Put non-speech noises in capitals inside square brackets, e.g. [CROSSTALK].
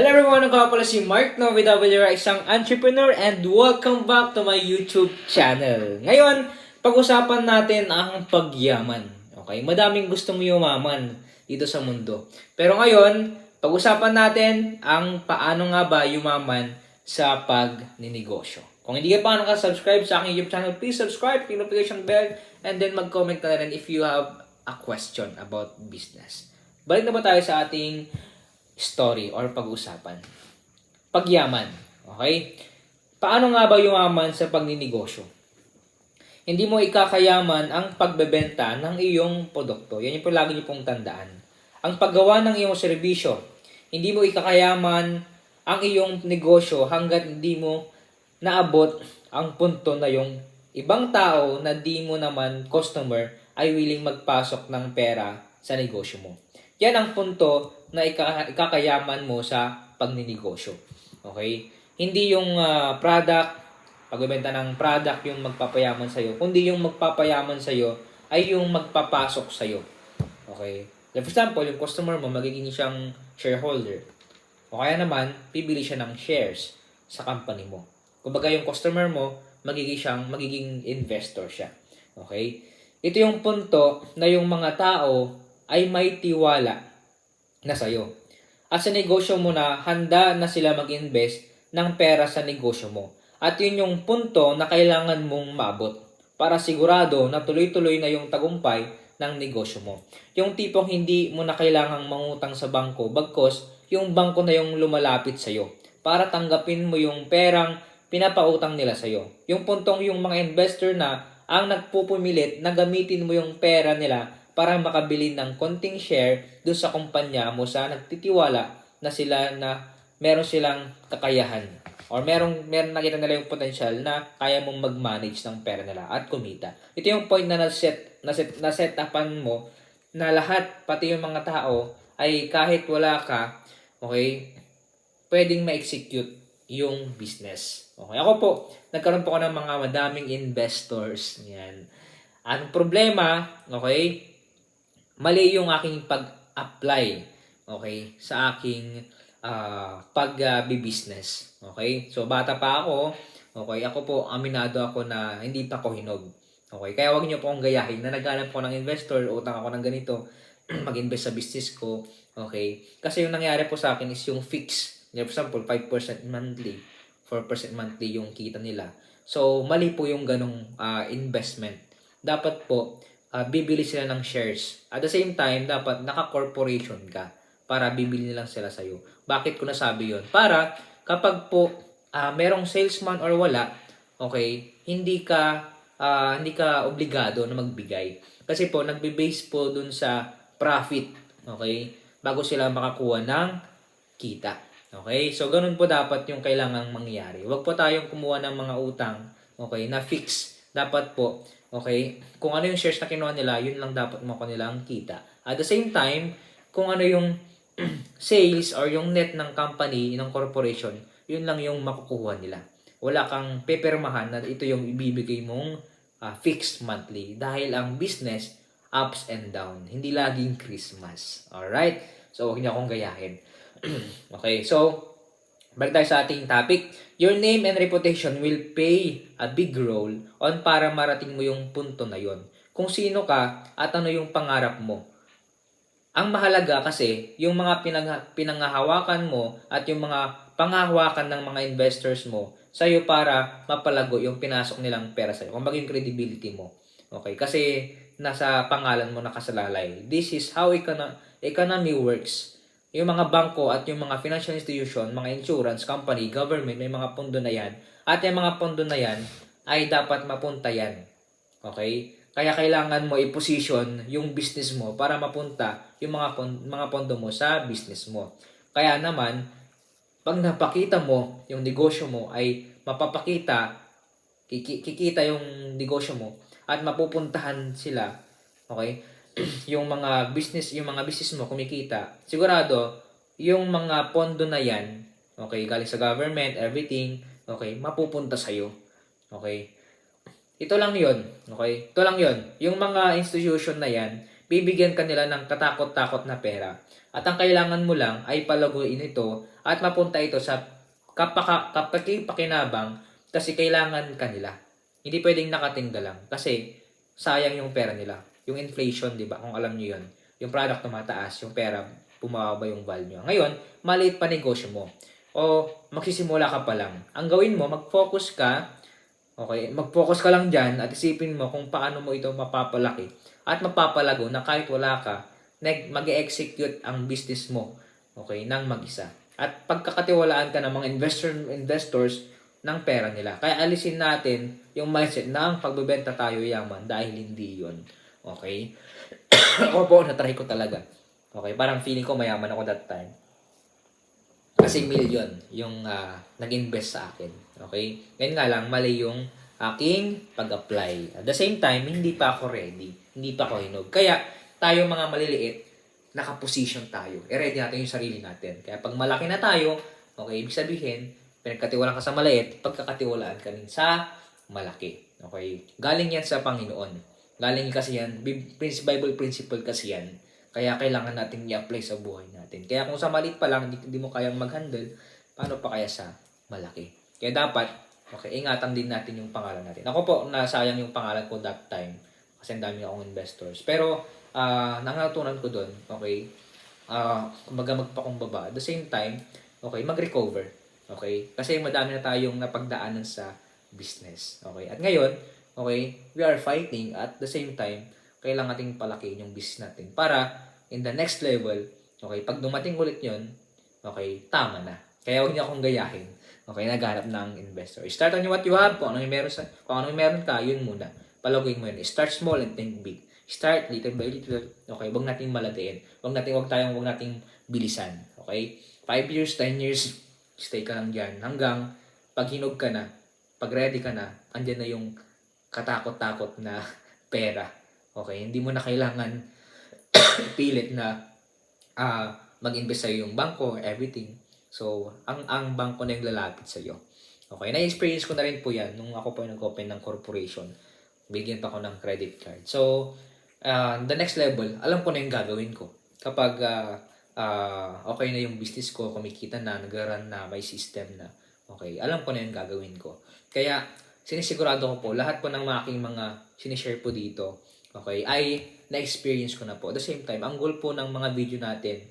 Hello everyone, ako pala si Mark Novidawira, isang entrepreneur and welcome back to my YouTube channel. Ngayon, pag-usapan natin ang pagyaman. Okay, madaming gustong yumaman dito sa mundo. Pero ngayon, pag-usapan natin ang paano nga ba yumaman sa pagninegosyo. Kung hindi ka pa nakasubscribe sa aking YouTube channel, please subscribe, click notification bell, and then mag-comment ka na rin if you have a question about business. Balik na ba tayo sa ating story or pag-usapan. Pagyaman. Okay? Paano nga ba yumaman sa pagninegosyo? Hindi mo ikakayaman ang pagbebenta ng iyong produkto. Yan yung po lagi niyo pong tandaan. Ang paggawa ng iyong serbisyo. Hindi mo ikakayaman ang iyong negosyo hanggat hindi mo naabot ang punto na yung ibang tao na di mo naman customer ay willing magpasok ng pera sa negosyo mo. Yan ang punto na ika- ikakayaman mo sa pagninegosyo. Okay? Hindi yung ah, product, pagbebenta ng product yung magpapayaman sa'yo, kundi yung magpapayaman sa'yo ay yung magpapasok sa'yo. Okay? Like for example, yung customer mo, magiging siyang shareholder. O kaya naman, bibili siya ng shares sa company mo. Kumbaga yung customer mo, magiging siyang, magiging investor siya. Okay? Ito yung punto na yung mga tao ay may tiwala na sa'yo. At sa negosyo mo na, handa na sila mag-invest ng pera sa negosyo mo. At yun yung punto na kailangan mong maabot para sigurado na tuloy-tuloy na yung tagumpay ng negosyo mo. Yung tipong hindi mo na kailangang mangutang sa bangko bagkos yung bangko na yung lumalapit sa'yo para tanggapin mo yung perang pinapautang nila sa'yo. Yung puntong yung mga investor na ang nagpupumilit na gamitin mo yung pera nila para makabili ng konting share doon sa kumpanya mo sa nagtitiwala na sila na meron silang kakayahan or merong meron nakita nila yung potential na kaya mong mag-manage ng pera nila at kumita. Ito yung point na na-set na set, na set upan mo na lahat pati yung mga tao ay kahit wala ka, okay, pwedeng ma-execute yung business. Okay, ako po, nagkaroon po ako ng mga madaming investors. Yan. Ang problema, okay, mali yung aking pag-apply, okay, sa aking ah, pag-business. Okay? So, bata pa ako, okay, ako po, aminado ako na hindi pa ako hinog. Okay? Kaya wag niyo po akong gayahin na naghanap ko ng investor, utang ako ng ganito, [CLEARS THROAT] mag-invest sa business ko. Okay? Kasi yung nangyari po sa akin is yung fix. For example, 5% monthly, 4% monthly yung kita nila. So, mali po yung ganong ah, investment. Dapat po, ah, bibili sila ng shares. At the same time, dapat naka-corporation ka para bibili nilang sila sa'yo. Bakit ko nasabi yon Para kapag po ah, merong salesman or wala, okay, hindi ka ah, hindi ka obligado na magbigay. Kasi po, nagbe-base po dun sa profit, okay, bago sila makakuha ng kita. Okay? So, ganun po dapat yung kailangang mangyari. Huwag po tayong kumuha ng mga utang, okay, na fix. Dapat po, okay, kung ano yung shares na kinuha nila, yun lang dapat makuha nila ang kita. At the same time, kung ano yung [CLEARS THROAT] sales or yung net ng company, ng corporation, yun lang yung makukuha nila. Wala kang pepermahan na ito yung ibibigay mong ah, fixed monthly. Dahil ang business, ups and down. Hindi laging Christmas. Alright? So, huwag niyo akong gayahin. [CLEARS THROAT] okay, so, balik tayo sa ating topic. Your name and reputation will play a big role on para marating mo yung punto na yon. Kung sino ka at ano yung pangarap mo. Ang mahalaga kasi, yung mga pinang, pinangahawakan mo at yung mga pangahawakan ng mga investors mo sa'yo para mapalago yung pinasok nilang pera sa'yo. Kung yung credibility mo. Okay? Kasi nasa pangalan mo nakasalalay. This is how econo- economy works. Yung mga bangko at yung mga financial institution, mga insurance company, government, may mga pondo na yan. At yung mga pondo na yan ay dapat mapunta yan. Okay? Kaya kailangan mo i-position yung business mo para mapunta yung mga mga pondo mo sa business mo. Kaya naman, pag napakita mo yung negosyo mo ay mapapakita, kiki- kikita yung negosyo mo at mapupuntahan sila, okay? Yung mga business, yung mga business mo kumikita, sigurado yung mga pondo na yan, okay, galing sa government, everything, okay, mapupunta sa iyo. Okay? Ito lang 'yon, okay? Ito lang 'yon. Yung mga institution na yan, bibigyan ka nila ng katakot-takot na pera. At ang kailangan mo lang ay palaguin ito at mapunta ito sa kapaka, kapakipakinabang kasi kailangan kanila. Hindi pwedeng nakatingga lang kasi sayang yung pera nila. Yung inflation, di ba? Kung alam niyo yun. Yung product tumataas, yung pera, bumababa yung value. Ngayon, maliit pa negosyo mo. O magsisimula ka pa lang. Ang gawin mo, mag-focus ka Okay, mag-focus ka lang dyan at isipin mo kung paano mo ito mapapalaki at mapapalago na kahit wala ka, mag-execute ang business mo okay, ng mag-isa. At pagkakatiwalaan ka ng mga investor, investors ng pera nila. Kaya alisin natin yung mindset na ang pagbebenta tayo yaman dahil hindi yun. Okay? [COUGHS] ako po, natry ko talaga. Okay, parang feeling ko mayaman ako that time. Kasi million yung ah, nag-invest sa akin. Okay? Ngayon nga lang, mali yung aking pag-apply. At the same time, hindi pa ako ready. Hindi pa ako hinog. Kaya, tayo mga maliliit, nakaposition tayo. I-ready natin yung sarili natin. Kaya pag malaki na tayo, okay, ibig sabihin, pinagkatiwalaan ka sa maliit, pagkakatiwalaan ka rin sa malaki. Okay? Galing yan sa Panginoon. Galing kasi yan, Bible principle kasi yan. Kaya kailangan natin i-apply sa buhay natin. Kaya kung sa maliit pa lang, hindi, mo kayang mag-handle, paano pa kaya sa malaki? Kaya dapat, okay, ingatan din natin yung pangalan natin. Ako po, nasayang yung pangalan ko that time. Kasi ang dami akong investors. Pero, ah nanganatunan ko doon, okay, ah kumbaga magpakumbaba. At the same time, okay, mag-recover. Okay? Kasi madami na tayong napagdaanan sa business. Okay? At ngayon, okay, we are fighting at the same time, kailangan nating palakihin yung business natin para in the next level, okay, pag dumating ulit yon okay, tama na. Kaya huwag niyo akong gayahin. Okay, naghanap ng investor. Start on what you have. Kung ano yung meron, sa, kung ano yung meron ka, yun muna. Palaguin mo yun. Start small and think big. Start little by little. Okay, huwag nating malatiin. Huwag nating, huwag tayong, huwag nating bilisan. Okay? 5 years, 10 years, stay ka lang dyan. Hanggang pag hinog ka na, pag ready ka na, andyan na yung katakot-takot na [LAUGHS] pera. Okay? Hindi mo na kailangan [COUGHS] pilit na ah mag-invest sa'yo yung bangko, everything. So, ang ang bangko na yung lalapit sa iyo. Okay, na-experience ko na rin po 'yan nung ako po nag-open ng corporation. Bigyan pa ako ng credit card. So, uh, the next level, alam ko na yung gagawin ko. Kapag ah, ah, okay na yung business ko, kumikita na, nag-run na, may system na. Okay, alam ko na yung gagawin ko. Kaya, sinisigurado ko po, lahat po ng mga aking mga sinishare po dito, okay, ay na-experience ko na po. At the same time, ang goal po ng mga video natin,